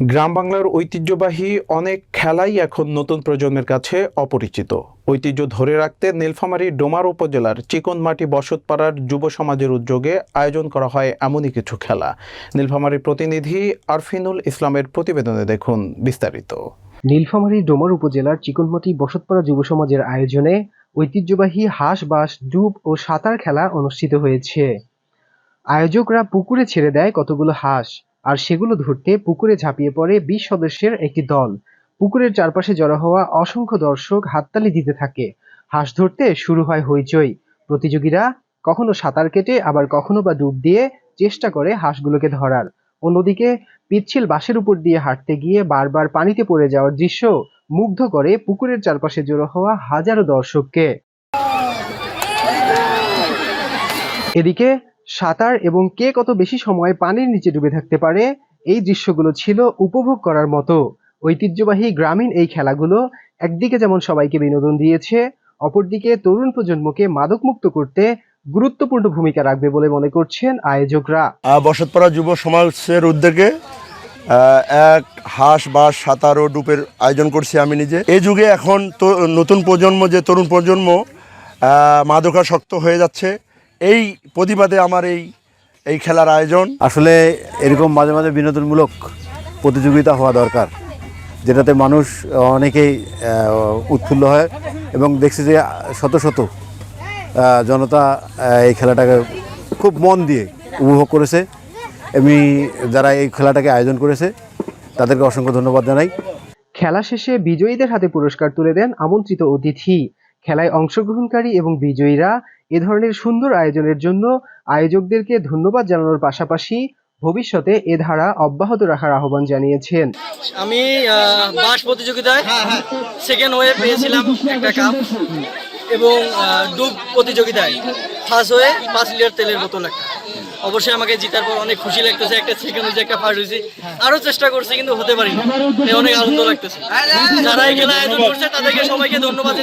গ্রাম বাংলার ঐতিহ্যবাহী অনেক খেলাই এখন নতুন প্রজন্মের কাছে অপরিচিত। ঐতিহ্য ধরে রাখতে নীলফামারী ডোমার উপজেলার চিকনমাটি বসতপাড়ার যুব সমাজের উদ্যোগে আয়োজন করা হয় এমনই কিছু খেলা। নীলফামারীর প্রতিনিধি আরফিনুল ইসলামের প্রতিবেদনে দেখুন বিস্তারিত। নীলফামারী ডোমার উপজেলার চিকনমাটি বসতপাড়া যুব সমাজের আয়োজনে ঐতিহ্যবাহী হাঁস বাস ডুব ও সাঁতার খেলা অনুষ্ঠিত হয়েছে। আয়োজকরা পুকুরে ছেড়ে দেয় কতগুলো হাঁস। আর সেগুলো ধরতে পুকুরে ঝাঁপিয়ে পড়ে বিশ সদস্যের একটি দল। পুকুরের চারপাশে জড়ো হওয়া অসংখ্য দর্শক হাততালি দিতে থাকে। হাঁস ধরতে শুরু হয় হইচই। প্রতিযোগীরা কখনো সাঁতার কেটে, আবার কখনো বা ডুব দিয়ে চেষ্টা করে হাঁসগুলোকে ধরার। অন্যদিকে পিচ্ছিল বাঁশের উপর দিয়ে হাঁটতে গিয়ে বারবার পানিতে পড়ে যাওয়ার দৃশ্য মুগ্ধ করে পুকুরের চারপাশে জড়ো হওয়া হাজারো দর্শককে। এদিকে সাঁতার এবং কে কত বেশি সময় পানির নিচে ডুবে থাকতে পারে, এই দৃশ্যগুলো ছিল উপভোগ করার মতো। ঐতিহ্যবাহী গ্রামীণ এই খেলাগুলো একদিকে যেমন সবাইকে বিনোদন দিয়েছে, অপরদিকে তরুণ প্রজন্মকে মাদকমুক্ত করতে গুরুত্বপূর্ণ ভূমিকা রাখবে বলে মনে করছেন আয়োজকরা। বসতপাড়া যুব সমাজের উদ্যোগে এক হাঁস বাস সাঁতার ও ডুপের আয়োজন করছি আমি নিজে। এই যুগে এখন নতুন প্রজন্ম, যে তরুণ প্রজন্ম মাদকাসক্ত হয়ে যাচ্ছে। এই প্রতিবাদে আমার এই এই খেলার আয়োজন। আসলে এরকম মাঝে মাঝে বিনোদনমূলক প্রতিযোগিতা হওয়া দরকার যেটাতে মানুষ অনেকেই উৎফুল্ল হয় এবং দেখছি যে শত শত জনতা এই খেলাটাকে খুব মন দিয়ে উপভোগ করেছে। এমনি যারা এই খেলাটাকে আয়োজন করেছে তাদেরকে অসংখ্য ধন্যবাদ জানাই। খেলা শেষে বিজয়ীদের হাতে পুরস্কার তুলে দেন আমন্ত্রিত অতিথি। খেলায় অংশগ্রহণকারী এবং বিজয়ীরা এ ধরনের সুন্দর আয়োজনের জন্য আয়োজকদেরকে ধন্যবাদ জানানোর পাশাপাশি ভবিষ্যতে এ ধারা অব্যাহত রাখার আহ্বান জানিয়েছেন। আমি বাস প্রতিযোগিতায় সেকেন্ড হয়ে পেয়েছিলাম একটা কাপ এবং ডুব প্রতিযোগিতায় ফার্স্ট হয়ে পাঁচ লিটার তেলের বোতল একটা। অবশ্যই আমাকে জিতার পর অনেক খুশি লাগতেছে, একটা সেকেন্ড হয়েছে, একটা ফার্স্ট হয়েছে। আরও চেষ্টা করছি, কিন্তু হতে তাই অনেক আনন্দ লাগতেছে। যারা এই খেলা আয়োজন করছে, তাদেরকে সবাইকে ধন্যবাদ